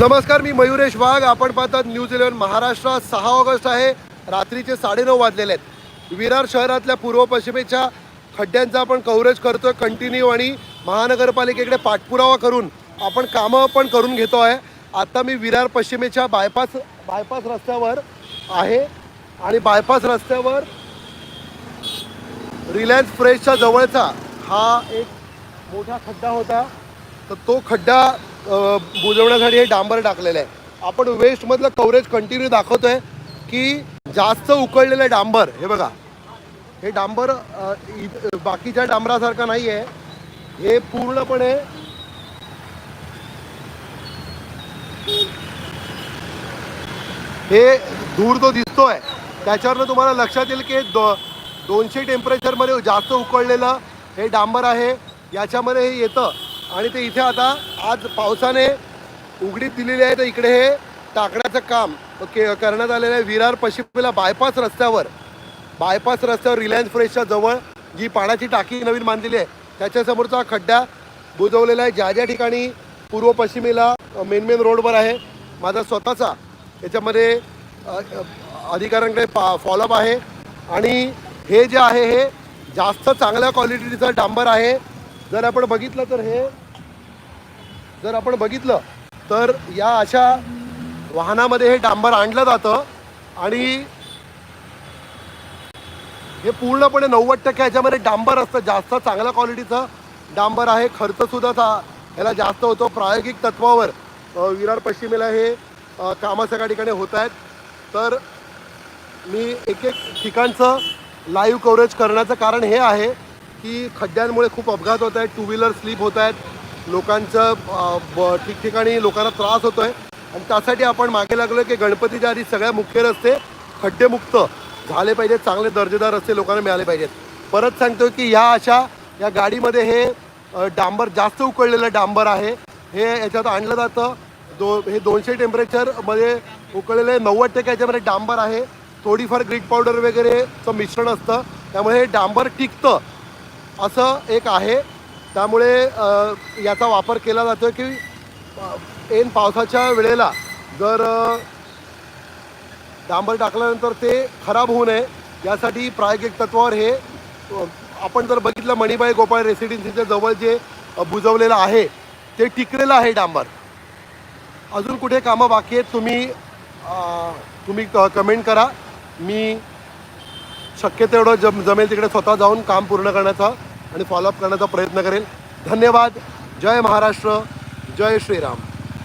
नमस्कार मी मयुरेश वाघ. आपण पाहतात न्यूज इलेव्हन महाराष्ट्र सहा ऑगस्ट आहे. रात्रीचे साडेनऊ वाजलेले आहेत. विरार शहरातल्या पूर्व पश्चिमेच्या खड्ड्यांचा आपण कव्हरेज करतोय कंटिन्यू आणि महानगरपालिकेकडे पाठपुरावा करून आपण कामं पण करून घेतो आहे. आता मी विरार पश्चिमेच्या बायपास बायपास रस्त्यावर आहे आणि बायपास रस्त्यावर रिलायन्स फ्रेशच्या जवळचा हा एक मोठा खड्डा होता. तर तो खड्डा बुजवण्यासाठी हे डांबर टाकलेलं आहे. आपण वेस्टमधलं कव्हरेज कंटिन्यू दाखवतोय की जास्त उकळलेलं डांबर हे बघा. हे डांबर बाकीच्या डांबरासारखं नाही आहे हे पूर्णपणे हे धूर जो दिसतोय त्याच्यावरनं तुम्हाला लक्षात येईल की दो दोनशे टेम्परेचरमध्ये जास्त उकळलेलं हे डांबर आहे. याच्यामध्ये हे येतं. आणि ते इथे आता आज पावसाने उघडीत दिलेली आहे. तर इकडे हे टाकण्याचं काम के करण्यात आलेलं आहे. विरार पश्चिमेला बायपास रस्त्यावर बायपास रस्त्यावर रिलायन्स फ्रेशच्या जवळ जी पाण्याची टाकी नवीन बांधलेली आहे. त्याच्यासमोरचा खड्डा बुजवलेला आहे. ज्या ज्या ठिकाणी पूर्व पश्चिमेला मेन मेन रोडवर आहे माझा स्वतःचा याच्यामध्ये अधिकाऱ्यांकडे पा फॉलोअप आहे. आणि हे जे आहे हे जास्त चांगल्या क्वालिटीचं डांबर आहे. जर आपण बघितलं तर हे जर आपण बघितलं तर या अशा वाहनामध्ये हे डांबर आणलं जातं आणि हे पूर्णपणे नव्वद टक्के ह्याच्यामध्ये डांबर असतं. जास्त चांगल्या क्वालिटीचं डांबर आहे. खर्चसुद्धा चा ह्याला जास्त होतो. प्रायोगिक तत्वावर विरार पश्चिमेला हे कामं सगळ्या ठिकाणी होत आहेत. तर मी एक एक ठिकाणचं लाईव्ह कव्हरेज करण्याचं कारण हे आहे की खड्ड्यांमुळे खूप अपघात होत आहेत. टू व्हीलर स्लिप होत आहेत. लोकांचं ब- ठिकठिकाणी लोकांना त्रास होतो आहे आणि त्यासाठी आपण मागे लागलो की गणपतीच्या आधी सगळ्या मुख्य रस्ते खड्डेमुक्त झाले पाहिजेत चांगले दर्जेदार रस्ते लोकांना मिळाले पाहिजेत. परत सांगतो की ह्या अशा या गाडीमध्ये हे डांबर जास्त उकळलेलं डांबर आहे. हे याच्यात आणलं जातं. दो हे दोनशे टेम्परेचरमध्ये उकळलेले नव्वद टक्के याच्यामध्ये डांबर आहे. थोडीफार ग्रीट पावडर वगैरेचं मिश्रण असतं. त्यामुळे हे डांबर टिकतं. असं एक आहे. त्यामुळे याचा वापर केला जातो की ऐन पावसाच्या वेळेला जर डांबर टाकल्यानंतर ते खराब होऊ नये यासाठी प्रायोगिक तत्वावर हे आपण जर बघितलं मणिबाई गोपाळ रेसिडेन्सीच्या जवळ जे बुजवलेलं आहे ते टिकलेलं आहे डांबर. अजून कुठे कामं बाकी आहेत तुम्ही तुम्ही कमेंट करा. मी शक्य तेवढं जम जमेल तिकडे स्वतः जाऊन काम पूर्ण करण्याचा आणि फॉलोअप करण्याचा प्रयत्न करेल. धन्यवाद. जय महाराष्ट्र. जय श्रीराम.